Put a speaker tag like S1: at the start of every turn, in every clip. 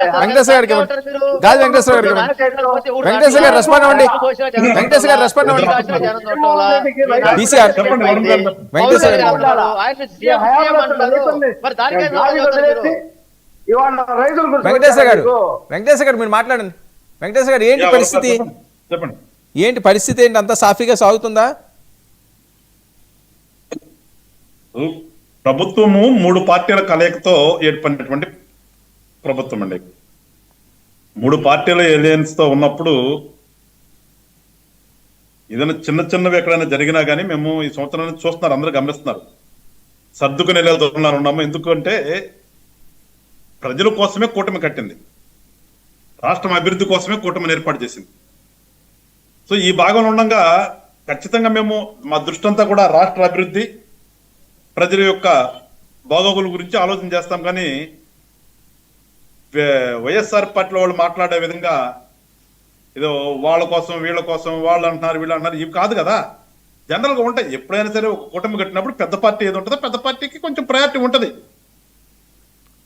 S1: వెంకటేశ్వర గారికి. గాలి వెంకటేశ్వర గారికి. వెంకటేశ్వర గారు రెస్పాండ్ అవ్వండి వెంకటేశ్వర గారు రెస్పాండ్ అవ్వండి. వెంకటేశ్వర గారు
S2: ఇవాళ రైతుల గురించి
S1: వెంకటేశ్వర గారు వెంకటేశ్వర గారు మీరు మాట్లాడండి వెంకటేశ్వర గారు ఏంటి పరిస్థితి ఏంటి పరిస్థితి ఏంటి అంతా సాఫీగా సాగుతుందా
S3: ప్రభుత్వము మూడు పార్టీల కలయికతో ఏర్పడినటువంటి ప్రభుత్వం అండి. మూడు పార్టీల ఏలియన్స్తో ఉన్నప్పుడు ఏదైనా చిన్న చిన్నవి ఎక్కడైనా జరిగినా కానీ మేము ఈ సంవత్సరాన్ని చూస్తున్నారు అందరూ గమనిస్తున్నారు. సర్దుకుని వెళ్ళే దూరంలో ఉన్నాము. ఎందుకంటే ప్రజల కోసమే కూటమి కట్టింది. రాష్ట్రం అభివృద్ధి కోసమే కూటమిని ఏర్పాటు చేసింది. సో ఈ భాగంలో ఉండగా ఖచ్చితంగా మేము మా దృష్టి అంతా కూడా రాష్ట్ర అభివృద్ధి ప్రజల యొక్క బాగోగుల గురించి ఆలోచన చేస్తాం. కానీ వైఎస్ఆర్ పార్టీలో వాళ్ళు మాట్లాడే విధంగా ఏదో వాళ్ళ కోసం వీళ్ళ కోసం వాళ్ళు అంటున్నారు వీళ్ళు అంటున్నారు ఇవి కాదు కదా. జనరల్గా ఉంటాయి. ఎప్పుడైనా సరే ఒక కూటమి కట్టినప్పుడు పెద్ద పార్టీ ఏది ఉంటుందో పెద్ద పార్టీకి కొంచెం ప్రయారిటీ ఉంటది.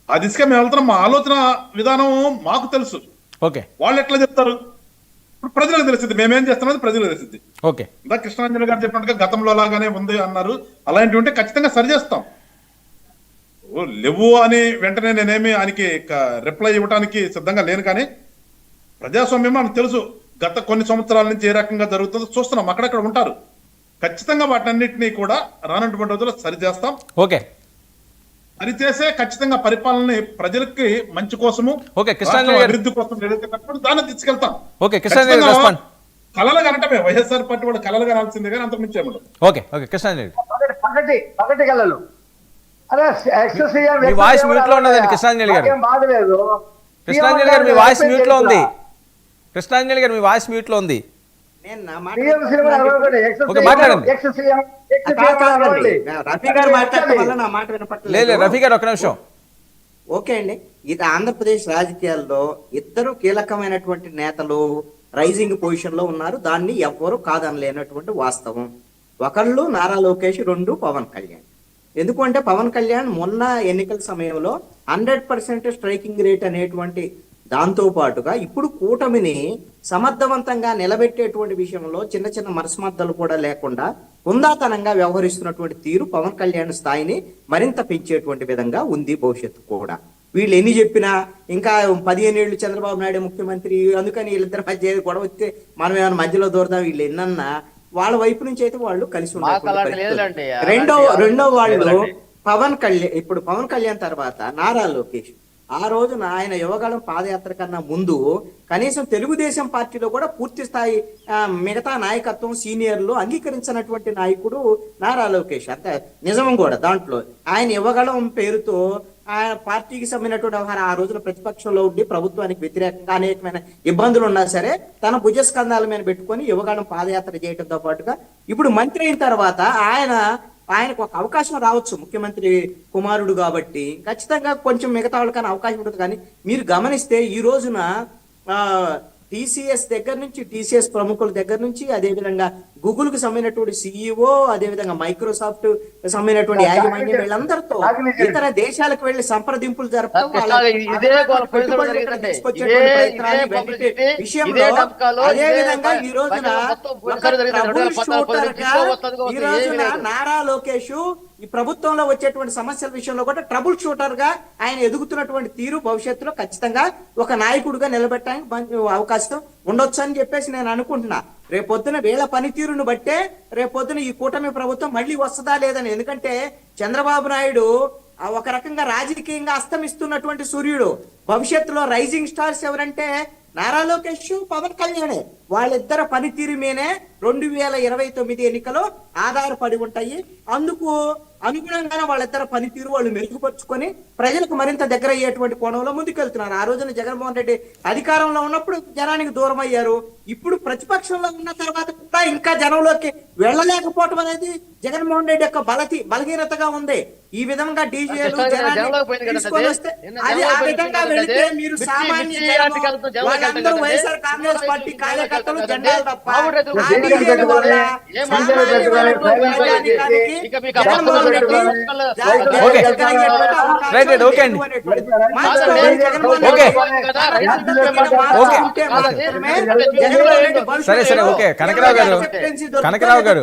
S3: ఆ దిశగా మేము వెళ్తున్నాం. మా ఆలోచన విధానం మాకు తెలుసు.
S1: ఓకే.
S3: వాళ్ళు ఎట్లా చెప్తారు? ఇప్పుడు ప్రజలకు తెలిసింది మేమేం చేస్తున్నది ప్రజలకు తెలిసింది
S1: ఓకే.
S3: ఇందా కృష్ణాంజలి గారు చెప్పినట్టుగా గతంలో లాగానే ఉంది అన్నారు. అలాంటివి ఉంటే ఖచ్చితంగా సరి చేస్తాం. లేవు అని వెంటనే నేనేమి ఆయనకి రిప్లై ఇవ్వడానికి సిద్ధంగా లేను కానీ ప్రజాస్వామ్యం మనకు తెలుసు. గత కొన్ని సంవత్సరాల నుంచి ఏ రకంగా జరుగుతుందో చూస్తున్నాం. అక్కడక్కడ ఉంటారు. ఖచ్చితంగా వాటన్నిటినీ కూడా రానటువంటి రోజుల్లో సరి చేస్తాం
S1: ఓకే.
S3: సరి చేసే ఖచ్చితంగా పరిపాలనని ప్రజలకి మంచి కోసము
S1: ఓకే.
S3: అభివృద్ధి కోసం ఏదైతే దాన్ని తీసుకెళ్తాం.
S1: ఓకే.
S3: కలలు కనటమే. వైఎస్ఆర్ పార్టీ వాడు కలలు కనాల్సిందే కానీ అంతకు మించి
S1: ఓకే ఓకే
S2: పగటి పగటి అదే
S1: మీ వాయిస్ మ్యూట్లో ఉన్నదండి. కృష్ణాంజలి గారు.
S2: బాధలేదు.
S1: కృష్ణాంజలి గారు మీ వాయిస్ మ్యూట్లో ఉంది. కృష్ణాంజలి గారు మీ వాయిస్ మ్యూట్లో ఉంది.
S4: రఫీ గారు
S1: ఒక నిమిషం.
S4: ఓకే అండి. ఇది ఆంధ్రప్రదేశ్ రాజకీయాల్లో ఇద్దరు కీలకమైనటువంటి నేతలు రైజింగ్ పొజిషన్లో ఉన్నారు. దాన్ని ఎవ్వరూ కాదనలేనటువంటి వాస్తవం. ఒకళ్ళు నారా లోకేష్ రెండు పవన్ కళ్యాణ్. ఎందుకంటే పవన్ కళ్యాణ్ మొన్న ఎన్నికల సమయంలో హండ్రెడ్ పర్సెంట్ స్ట్రైకింగ్ రేట్ అనేటువంటి దాంతో పాటుగా ఇప్పుడు కూటమిని సమర్థవంతంగా నిలబెట్టేటువంటి విషయంలో చిన్న చిన్న మనస్మర్థలు కూడా లేకుండా ఉందాతనంగా వ్యవహరిస్తున్నటువంటి తీరు పవన్ కళ్యాణ్ స్థాయిని మరింత పెంచేటువంటి విధంగా ఉంది భవిష్యత్తు కూడా. వీళ్ళు ఎన్ని చెప్పినా ఇంకా పదిహేను ఏళ్ళు చంద్రబాబు నాయుడు ముఖ్యమంత్రి అందుకని వీళ్ళిద్దరి మధ్య గొడవ వస్తే మనం ఏమైనా మధ్యలో దూరదాం వీళ్ళు ఎన్నన్నా వాళ్ళ వైపు నుంచి అయితే వాళ్ళు కలిసి.
S5: లేదులేండి.
S4: రెండో రెండో వాళ్ళు. పవన్ కళ్యాణ్ ఇప్పుడు పవన్ కళ్యాణ్ తర్వాత నారా లోకేష్ ఆ రోజున ఆయన యువగళం పాదయాత్ర కన్నా ముందు కనీసం తెలుగుదేశం పార్టీలో కూడా పూర్తి స్థాయి ఆ, మిగతా నాయకత్వం సీనియర్లు అంగీకరించినటువంటి నాయకుడు నారా లోకేష్ అంత నిజం కూడా దాంట్లో ఆయన యువగళం పేరుతో ఆయన పార్టీకి సంబంధించినటువంటి వ్యవహారం ఆ రోజున ప్రతిపక్షంలో ఉండి ప్రభుత్వానికి వ్యతిరేకంగా అనేకమైన ఇబ్బందులు ఉన్నా సరే తన భుజస్కంధాల మీద పెట్టుకొని యువగళం పాదయాత్ర చేయడంతో పాటుగా ఇప్పుడు మంత్రి అయిన తర్వాత ఆయన ఆయనకు ఒక అవకాశం రావచ్చు ముఖ్యమంత్రి కుమారుడు కాబట్టి. ఖచ్చితంగా కొంచెం మిగతా వాళ్ళకన్నా అవకాశం ఉంటుంది కానీ మీరు గమనిస్తే ఈ రోజున టీసీఎస్ దగ్గర నుంచి టీసీఎస్ ప్రముఖుల దగ్గర నుంచి అదే విధంగా గూగుల్కు సంబంధించినటువంటి సిఇఓ అదే విధంగా మైక్రోసాఫ్ట్ సంబంధించినటువంటి యాజమాన్యం వీళ్ళందరితో ఇతర దేశాలకు వెళ్ళి సంప్రదింపులు జరపడం విషయంలో అదే విధంగా ఈ రోజున ఈ రోజున. నారా లోకేష్ ఈ ప్రభుత్వంలో వచ్చేటువంటి సమస్యల విషయంలో కూడా ట్రబుల్ షూటర్గా ఆయన ఎదుగుతున్నటువంటి తీరు భవిష్యత్తులో ఖచ్చితంగా ఒక నాయకుడిగా నిలబెట్టడానికి అవకాశం ఉండొచ్చు అని చెప్పేసి నేను అనుకుంటున్నా. రేపొద్దున వీళ్ళ పనితీరును బట్టే రేపొద్దున ఈ కూటమి ప్రభుత్వం మళ్ళీ వస్తుందా లేదని. ఎందుకంటే చంద్రబాబు నాయుడు ఆ ఒక రకంగా రాజకీయంగా అస్తమిస్తున్నటువంటి సూర్యుడు. భవిష్యత్తులో రైజింగ్ స్టార్స్ ఎవరంటే నారా లోకేష్ పవన్ కళ్యాణే. వాళ్ళిద్దరు పనితీరు మీనే రెండు వేల ఇరవై తొమ్మిది ఎన్నికలు ఆధారపడి ఉంటాయి. అందుకు అనుగుణంగానే వాళ్ళిద్దరు పనితీరు వాళ్ళు మెరుగుపరుచుకొని ప్రజలకు మరింత దగ్గర అయ్యేటువంటి కోణంలో ముందుకెళ్తున్నారు. ఆ రోజున జగన్మోహన్ రెడ్డి అధికారంలో ఉన్నప్పుడు జనానికి దూరం అయ్యారు ఇప్పుడు ప్రతిపక్షంలో ఉన్న తర్వాత కూడా ఇంకా జనంలోకి వెళ్ళలేకపోవటం అనేది జగన్మోహన్ రెడ్డి యొక్క బలతి బలహీనతగా ఉంది. ఈ విధంగా డీజేలు తీసుకొని
S5: అది.
S4: వస్తే అది ఆ విధంగా వెళితే. మీరు సామాన్య వాళ్ళందరూ వైఎస్ఆర్ కాంగ్రెస్ పార్టీ
S5: జనంలోకి
S4: కార్యకర్తలు. జెండాలు తప్ప
S1: ఓకే. అండి.
S5: సరే,
S1: సరే, ఓకే. కనకరావు గారు. కనకరావు గారు.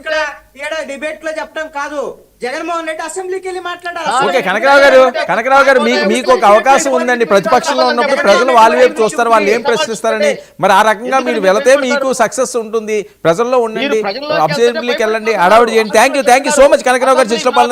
S2: ఇక్కడ
S4: డిబేట్లో చెప్పడం కాదు. జగన్మోహన్ రెడ్డి అసెంబ్లీకి వెళ్ళి మాట్లాడారు
S1: ఓకే కనకరావు గారు కనకరావు గారు మీకు మీకు ఒక అవకాశం ఉందండి. ప్రతిపక్షంలో ఉన్నప్పుడు ప్రజలు వాళ్ళ వైపు చూస్తారు వాళ్ళు ఏం ప్రశ్నిస్తారని. మరి ఆ రకంగా మీరు వెళితే మీకు సక్సెస్ ఉంటుంది. ప్రజల్లో ఉండండి. అసెంబ్లీకి వెళ్ళండి. హడావుడి చేయండి. Thank you thank you so much Kanakarao garu పాల్గొన్న